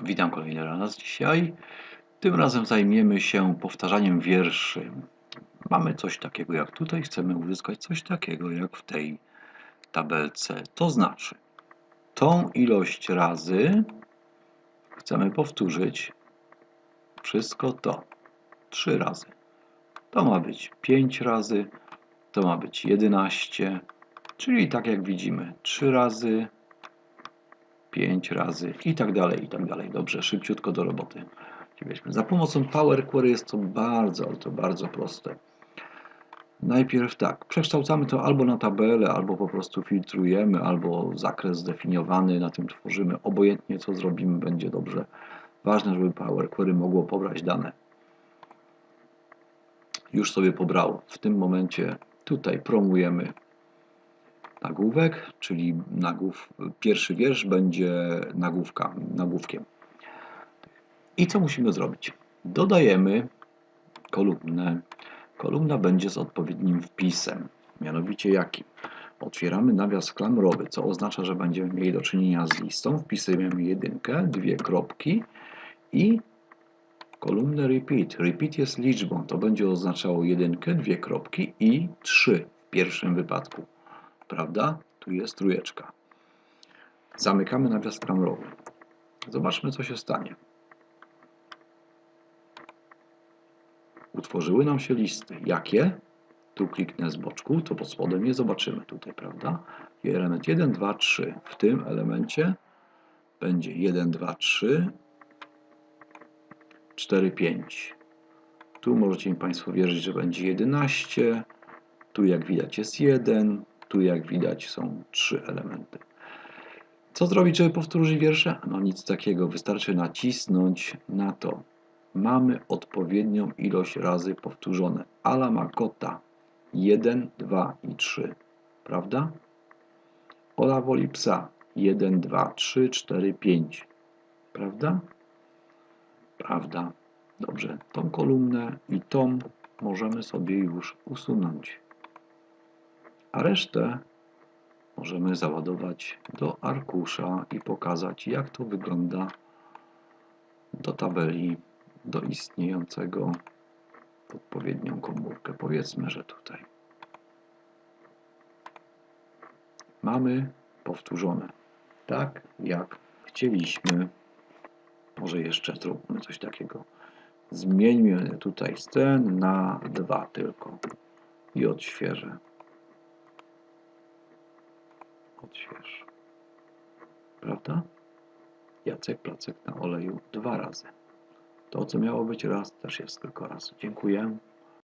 Witam kolejny raz dzisiaj. Tym razem zajmiemy się powtarzaniem wierszy. Mamy coś takiego jak tutaj, chcemy uzyskać coś takiego jak w tej tabelce. To znaczy, tą ilość razy chcemy powtórzyć wszystko to. Trzy razy. To ma być 5 razy, to ma być 11, czyli tak jak widzimy, 3 razy, 5 razy i tak dalej, i tak dalej. Dobrze, szybciutko do roboty. Za pomocą Power Query jest to bardzo, ale to bardzo proste. Najpierw tak, przekształcamy to albo na tabelę, albo po prostu filtrujemy, albo zakres zdefiniowany, na tym tworzymy. Obojętnie co zrobimy, będzie dobrze. Ważne, żeby Power Query mogło pobrać dane. Już sobie pobrało. W tym momencie tutaj promujemy nagłówek, czyli nagłów, pierwszy wiersz będzie nagłówka, nagłówkiem. I co musimy zrobić? Dodajemy kolumnę. Kolumna będzie z odpowiednim wpisem. Mianowicie jakim? Otwieramy nawias klamrowy, co oznacza, że będziemy mieli do czynienia z listą. Wpisujemy jedynkę, dwie kropki i kolumnę repeat. Repeat jest liczbą. To będzie oznaczało jedynkę, dwie kropki i trzy w pierwszym wypadku prawda? Tu jest trójeczka. Zamykamy nawias klamrowy. Zobaczmy, co się stanie. Utworzyły nam się listy. Jakie? Tu kliknę z boczku, to pod spodem je zobaczymy tutaj, prawda? I element 1, 2, 3. W tym elemencie będzie 1, 2, 3, 4, 5. Tu możecie mi Państwo wierzyć, że będzie 11. Tu jak widać jest 1, tu jak widać są trzy elementy. Co zrobić, żeby powtórzyć wiersze? No nic takiego, wystarczy nacisnąć na to. Mamy odpowiednią ilość razy powtórzone. Ala ma kota 1, 2 i 3. Prawda? Ola woli psa 1, 2, 3, 4, 5. Prawda? Prawda. Dobrze, tą kolumnę i tą możemy sobie już usunąć a resztę możemy załadować do arkusza i pokazać, jak to wygląda do tabeli, do istniejącego odpowiednią komórkę. Powiedzmy, że tutaj. Mamy powtórzone. Tak, jak chcieliśmy. Może jeszcze zróbmy coś takiego. Zmieńmy tutaj scen na dwa tylko i odświeżę odśwież. Prawda? Jacek Placek na oleju dwa razy. To, co miało być raz, też jest tylko raz. Dziękuję.